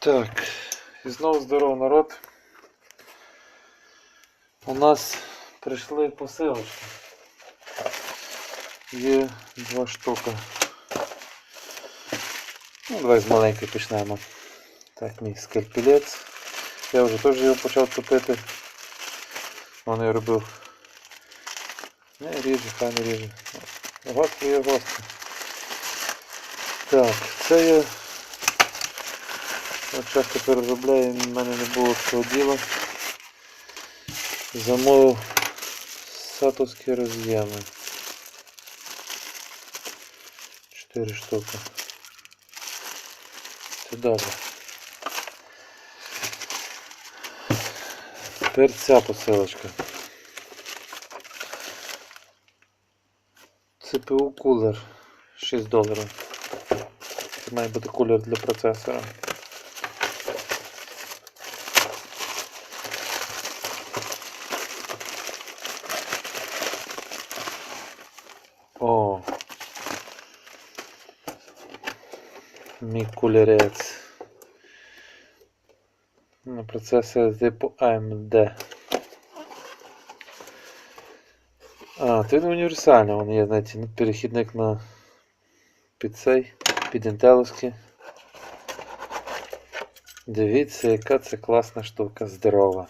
Так, і знову здорово народ. У нас прийшли посилочки. Є два штука. Ну, давай з маленької почнемо. Так, мій скальпелець. Я вже теж його почав топити. Воно я робив. Не ріже, хай не ріже. Гостро є гостро. Так, це я От часто переробляю, в мене не було цього діла. Замовив сатовські роз'єми. 4 штуки. Це добре. Тепер ця посилочка. CPU кулер 6 доларів. Це має бути кулер для процесора. О. Мій кулерець. На процесор типу AMD. А, то він універсальний, він є, знаєте, перехідник на під цей, під інтеловський. Дивіться, яка це класна штука, здорова.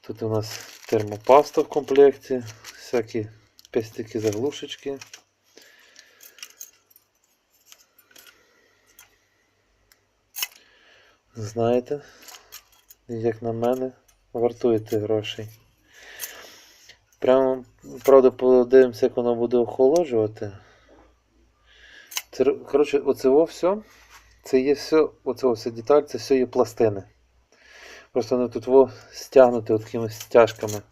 Тут у нас термопаста в комплекті, всякі пестики заглушечки. Знаєте, як на мене, вартуєте грошей. Прямо, правда, подивимося, як воно буде охолоджувати. Це, коротше, оце все, це є все, оце все деталь, це все є пластини. Просто вони тут во стягнуті такими стяжками.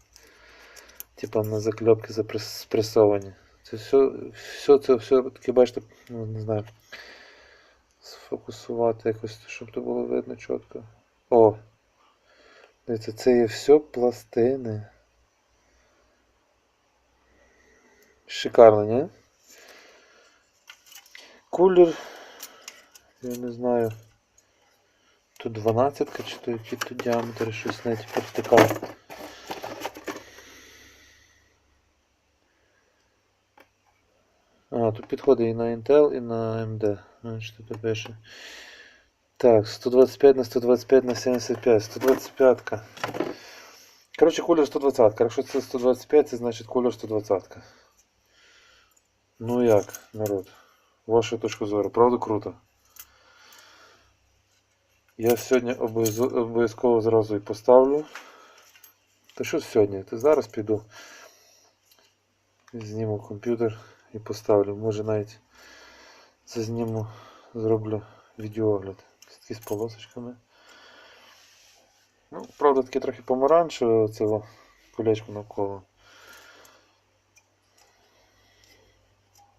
Типа на закльопки запрес- спресовані. Це все, все це все таке, бачите, ну, не знаю. Сфокусувати якось, щоб то було видно чітко. О! Дивіться, це є все пластини. Шикарно, ні? Кулер. Я не знаю. Тут 12 чи то який тут діаметр, щось навіть повтикав. Тут підходить і на Intel, і на AMD. Що тут пише. Так, 125 на 125 на 75. 125. -ка. Коротше, кулер 120. Якщо це 125, це значить кулер 120. Ну як, народ? Вашу точку зору, правда круто? Я сьогодні обов'язково зразу і поставлю. Та що сьогодні? Та зараз піду. Зніму комп'ютер і поставлю. Може навіть зазніму, зроблю відеоогляд. Такі з полосочками. Ну, правда, таке трохи помаранчеве цього колечко навколо.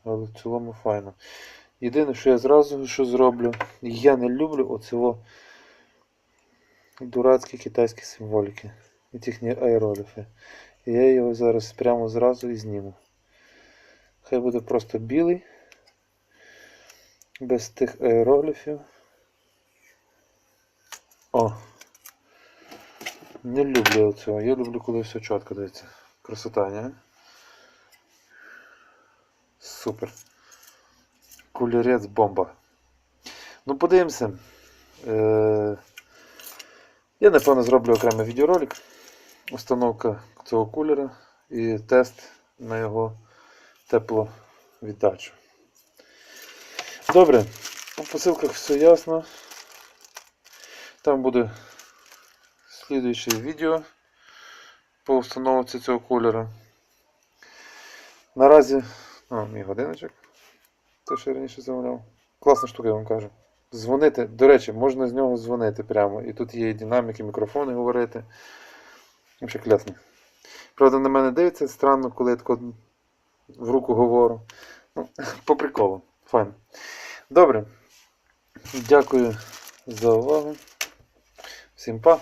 Але в цілому файно. Єдине, що я зразу що зроблю, я не люблю оцього дурацькі китайські символіки. І їхні аероліфи. І я його зараз прямо зразу і зніму. Хай буде просто білий, без тих аероліфів. О! Не люблю цього. Я люблю, коли все чітко дається. Красота, не? Супер. Кулерець бомба. Ну, подивимося. Е- я напевно зроблю окремий відеоролик. Установка цього кулера і тест на його тепловіддачу. Добре, по посилках все ясно. Там буде слідуюче відео по установці цього кулера. Наразі, о, мій годиночок. Те, що я раніше замовляв. Класна штука, я вам кажу. Дзвонити, до речі, можна з нього дзвонити прямо. І тут є і динаміки, мікрофони говорити. Взагалі класно. Правда, на мене дивиться странно, коли я тако в руку говору. Ну, по приколу. Файн. Добре. Дякую за увагу. Всім па.